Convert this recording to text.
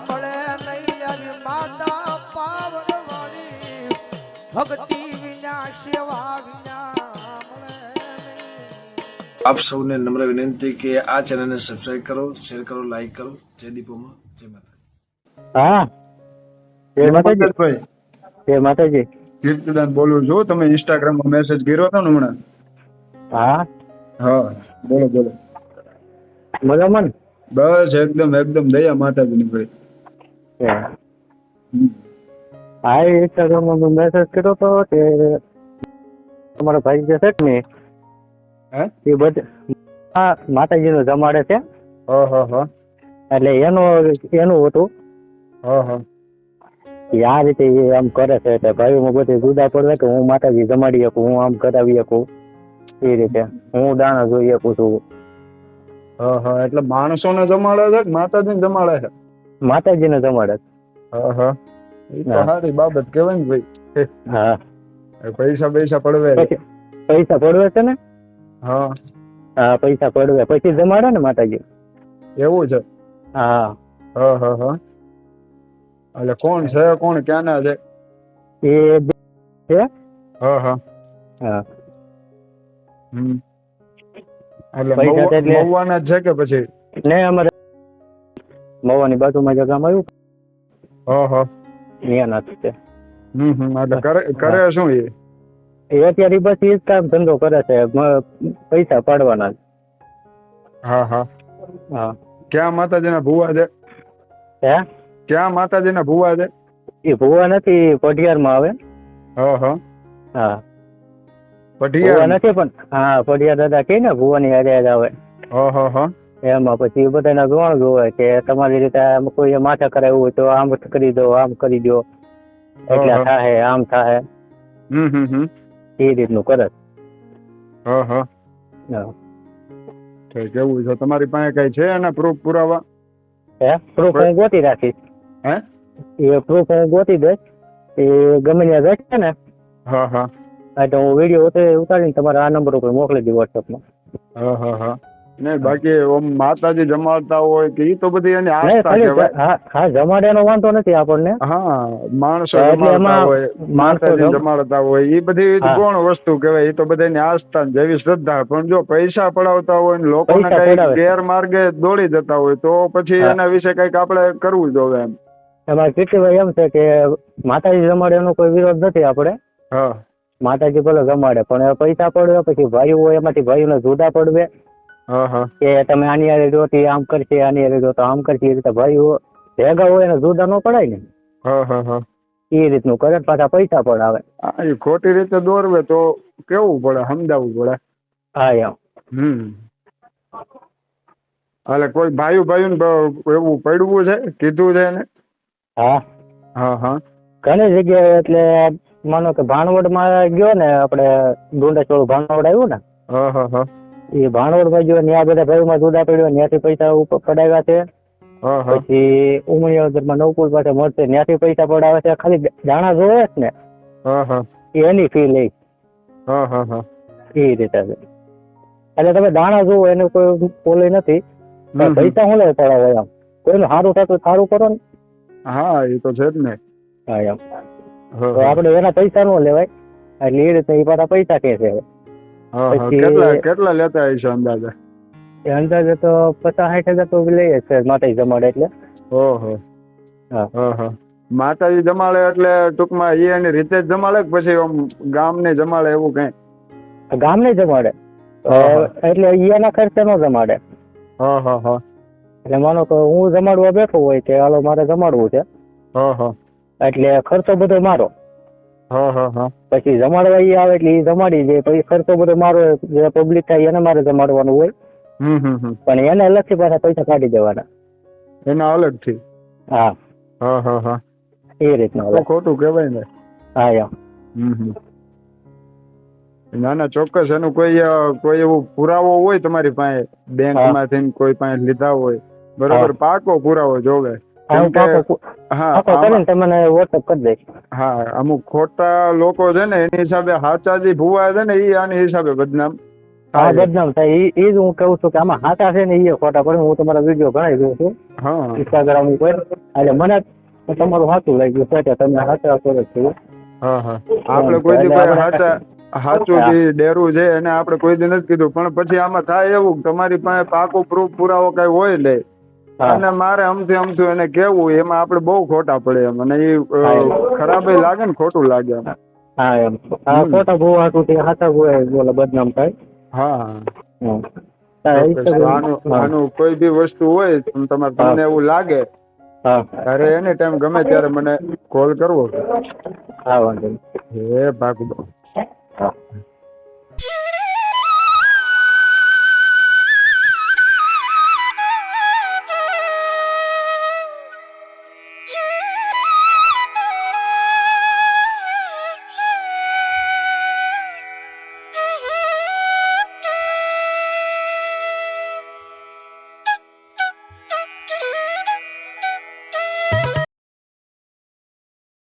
મળે નૈયર માતા પાવનવાળી ભક્તિ વિના સેવા વિના આપ સૌને નમ્ર વિનંતી કે આ ચેનલને સબસ્ક્રાઇબ કરો શેર કરો લાઈક કરો. જય દીપોમાં જય માતા હા. જય માતાજી. જય માતાજી. કીર્તિદાન બોલું છું. તમે ઇન્સ્ટાગ્રામમાં મેસેજ કર્યો હતો ને હમણાં? હા. હા બોલો બોલો. મજામાં બસ એકદમ એકદમ દયા માતાજીની ભાઈ. છે. હા એ ઇન્સ્ટાગ્રામમાં મેં મેસેજ કર્યો તો કે તમારો ભાઈ જે છે ને હે? એ બધે હા માતાજીનો જમાડે છે. હ હ હા. એટલે એનો એનું હતું. હ હ. આ રીતે એ આમ કરે છે એટલે ભાઈઓમાં બધે જુદા પડે કે હું માતાજી જમાડી શકું હું આમ કરાવી શકું. એ રીતે હું દાણા જોઈ શકું છું. હા હા. એટલે માણસોને જમાડે છે માતાજી માતાજીને જમાડે છે? માતાજીને છે. હા હા એ તો સારી બાબત કહેવાય ને ભાઈ. હા. પૈસા પૈસા પડવે પૈસા પડવે છે ને? હા. હા પૈસા પડવે. પછી જમાડે ને માતાજી. એવું છે? હા. હા હા હા એટલે કોણ છે કોણ ક્યાંના છે? એ છે. હા હા હા. હમ. એટલે જ છે કે પછી? ને અમારે મવાની બાજુમાં જે ગામ આવ્યું. હા હા. છે હમ હમ એટલે કરે કરે શું એ? એ અત્યારે બસ એ જ કામ ધંધો કરે છે. પૈસા પાડવાના હા હા. હા. ક્યાં માતાજીના ભુવા છે? હે? ક્યાં માતાજીના ભુવા છે? એ ભુવા નથી પઢિયારમાં આવે. હા હા. હા. પઢિયાર? નથી પણ હા પઢિયાર દાદા કે ને ભુવાની હારે હારે આવે. હા હા હા. એમાં પછી બધાના ગણ જોવે કે તમારી રીતે કોઈ માથા કરાવ્યું હોય તો આમ કરી દો આમ કરી દો. એટલે હા. થાય આમ થાય હમ હમ હમ. એ રીતનું કરે. હા. છે? તમારી પાસે કઈ છે એના પ્રૂફ પુરાવા? હે? પ્રૂફ હું ગોતી રાખીશ. હે? એ પ્રૂફ હું ગોતી દઈશ. એ ગમે ત્યાં રહેશે ને હા હા. એટલે તો હું વીડિયો ઉતારીને તમારા આ નંબર ઉપર મોકલી દઉં વોટ્સઅપમાં હા હા હા. બાકી માતાજી જમાડતા હોય કે એ તો બધી એની આસ્થા કહેવાય. હા જમાડ્યાનો વાંધો નથી આપણને. હા માણસો જમાડતા હોય માતાજી જમાડતા હોય એ બધી. કોણ વસ્તુ કહેવાય એ તો બધાની આસ્થા જેવી શ્રદ્ધા. પણ જો પૈસા પડાવતા હોય ને લોકોને કઈ ગેરમાર્ગે દોડી જતા હોય તો પછી એના વિશે કંઈક આપણે કરવું જોવે એમ. એમાં કીર્તિભાઈ એમ છે કે માતાજી જમાડે એનો કોઈ વિરોધ નથી આપણે. હા. માતાજી ભલે જમાડે પણ એ પૈસા પડવે પછી ભાઈઓ હોય એમાંથી ભાઈઓને જુદા પડવે કે તમે આની હારે જો આમ કરશે આની હારે જો તો આમ કરશે એ રીતે ભાઈઓ ભેગા હોય ને જુદા ન પડાય ને. હા હા હા. એ રીતનું કરે પાછા પૈસા પણ આવે. ખોટી રીતે દોરવે તો કેવું પડે સમજાવવું પડે. હા એમ. હમ. એટલે કોઈ ભાઈ ભાઈ એવું પડવું છે કીધું છે ને હા. હા હા. ઘણી જગ્યાએ એટલે માનો કે ભાણવડમાં ગયો ને આપણે ડુંડાચોળ ભાણવડ આવ્યું ને. હા હા હા. એ ભાણવડમાં ગયો ત્યાં બધા ભાઈઓમાં જુદા પડ્યો ત્યાંથી પૈસા ઉપર પડાવ્યા છે. પછી હા. પછી નવકુલ પાસે મળશે ત્યાંથી પૈસા પડાવે છે. ખાલી દાણા જોવે જ ને? એની ફી લે. હા હા હા. એ રીતે છે. એટલે તમે દાણા જોવો એનું કોઈ બોલે નથી. પૈસા હું લઈ પડાવે એમ? કોઈનું સારું થતું સારું કરો ને. હા એ તો છે જ ને. હા એમ. આપણે એના પૈસા નો લેવાય. એટલે એ રીતે એ પાછા પૈસા કે છે. કેટલા કેટલા લેતા હશે અંદાજે? અંદાજે તો પચાસ સાઠ હજાર તો લઈએ છે માતાજી જમાડે એટલે. ઓહો. હા. માતાજી જમાડે એટલે ટૂંકમાં એ એની રીતે જ જમાડે કે પછી આમ ગામને જમાડે એવું કઈ? ગામને જમાડે. એટલે એના ખર્ચે નો જમાડે. હા હા હા. એટલે માનો કે હું જમાડવા બેઠો હોય કે હાલો મારે જમાડવું છે. હા હા. એટલે ખર્ચો બધો મારો. હા હા હા. પછી જમાડવા ઈ આવે એટલે ઈ જમાડી દે. પછી ખર્ચો બધો મારો જે પબ્લિક થાય એને મારે જમાડવાનું હોય. હમ હમ હમ. પણ એને અલગથી પાછા પૈસા કાઢી દેવાના. એના અલગથી? હા. હા હા હા. એ રીતના ખોટું કહેવાય ને. હા યા. હમ હમ. ના ના ચોક્કસ એનું કોઈ કોઈ એવો પુરાવો હોય તમારી પાસે? બેંકમાંથી કોઈ પાસે લીધા હોય? બરોબર પાકો પુરાવો જોવે. હા અમુક ખોટા લોકો છે ને એની હિસાબે હાચા જે ભુવા છે ને એ આની હિસાબે બદનામ હા બદનામ થાય. ઈ ઈ જ હું કહું છું કે આમાં હાચા છે ને ઈ ખોટા પડે. હું તમારા વીડિયો ઘણા જોઉં છું. ઇન્સ્ટાગ્રામ ઉપર. એટલે મને તમારું સાચું લાગ્યું છે કે તમે હાચા કરો છો. હા હા. આપણે કોઈ દી કોઈ આપણે- સાચું જે ડેરું છે એને આપણે કોઈ દી નથી કીધું. પણ પછી આમાં થાય એવું તમારી પાસે પાકો પ્રૂફ પુરાવો કઈ હોય લે. અને મારે અમથી અમથું એને કેવું એમાં આપણે બહુ ખોટા પડે એમ. અને એ ખરાબ લાગે ને ખોટું લાગે એમ. હા એમ. આ ખોટા ભૂ હાટુથી હાથા ભૂએ બોલે બદનામ થાય. હા. તો- આનું કોઈ બી વસ્તુ હોય તમારે તમને એવું લાગે અરે એને ટાઈમ ગમે ત્યારે મને કોલ કરવો. હા વાંધો એ હા.